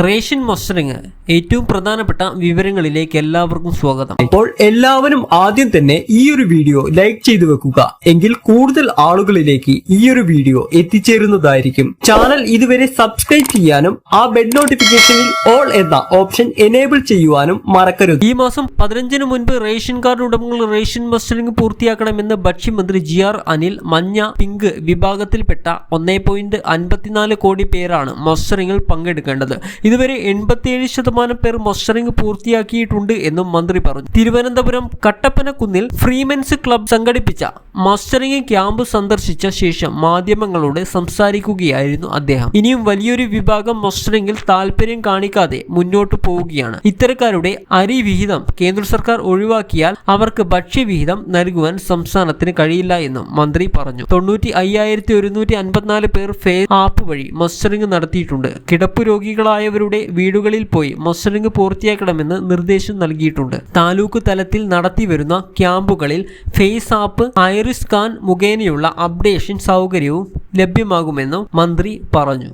Ration mustering ഏറ്റവും പ്രധാനപ്പെട്ട വിവരങ്ങളിലേക്ക് എല്ലാവർക്കും സ്വാഗതം. അപ്പോൾ എല്ലാവരും ആദ്യം തന്നെ ഈ ഒരു വീഡിയോ ലൈക്ക് ചെയ്തു വെക്കുക. എങ്കിൽ കൂടുതൽ ആളുകളിലേക്ക് ഈ ഒരു വീഡിയോ എത്തിച്ചേരുന്നതായിരിക്കും. ചാനൽ ഇതുവരെ സബ്സ്ക്രൈബ് ചെയ്യാനും ആ ബെഡ് നോട്ടിഫിക്കേഷനിൽ ഓൾ എന്ന ഓപ്ഷൻ എനേബിൾ ചെയ്യുവാനും മറക്കരുത്. ഈ മാസം പതിനഞ്ചിന് മുൻപ് റേഷൻ കാർഡ് ഉടമകൾ റേഷൻ മസ്റ്ററിങ് പൂർത്തിയാക്കണമെന്ന് ഭക്ഷ്യമന്ത്രി ജി ആർ അനിൽ മഞ്ഞ പിങ്ക് വിഭാഗത്തിൽപ്പെട്ട ഒന്നേ പോയിന്റ് അൻപത്തിനാല് കോടി പേരാണ് മസ്റ്ററിങ്ങിൽ പങ്കെടുക്കേണ്ടത്. ഇതുവരെ എൺപത്തിയേഴ് ശതമാനം പേർ മസ്റ്ററിംഗ് പൂർത്തിയാക്കിയിട്ടുണ്ട് എന്നും മന്ത്രി പറഞ്ഞു. തിരുവനന്തപുരം കട്ടപ്പനക്കുന്നിൽ ഫ്രീമെൻസ് ക്ലബ് സംഘടിപ്പിച്ച മസ്റ്ററിംഗ് ക്യാമ്പ് സന്ദർശിച്ച ശേഷം മാധ്യമങ്ങളോട് സംസാരിക്കുകയായിരുന്നു അദ്ദേഹം. ഇനിയും വലിയൊരു വിഭാഗം മസ്റ്ററിംഗിൽ താല്പര്യം കാണിക്കാതെ മുന്നോട്ട് പോവുകയാണ്. ഇത്തരക്കാരുടെ അരി വിഹിതം കേന്ദ്ര സർക്കാർ ഒഴിവാക്കിയാൽ അവർക്ക് ഭക്ഷ്യവിഹിതം നൽകുവാൻ സംസ്ഥാനത്തിന് കഴിയില്ല എന്നും മന്ത്രി പറഞ്ഞു. തൊണ്ണൂറ്റി അയ്യായിരത്തി ഒരുന്നൂറ്റി അൻപത്തിനാല് പേർ ഫേ ആപ്പ് വഴി മസ്റ്ററിംഗ് നടത്തിയിട്ടുണ്ട്. കിടപ്പ് രോഗികളായവരുടെ വീടുകളിൽ പോയി മസ്റ്ററിംഗ് പൂർത്തിയാക്കണമെന്ന് നിർദ്ദേശം നൽകിയിട്ടുണ്ട്. താലൂക്ക് തലത്തിൽ നടത്തിവരുന്ന ക്യാമ്പുകളിൽ ഫേസ് ആപ്പ് ഐറിസ് സ്കാൻ മുഖേനയുള്ള അപ്ഡേഷൻ സൗകര്യവും ലഭ്യമാകുമെന്നും മന്ത്രി പറഞ്ഞു.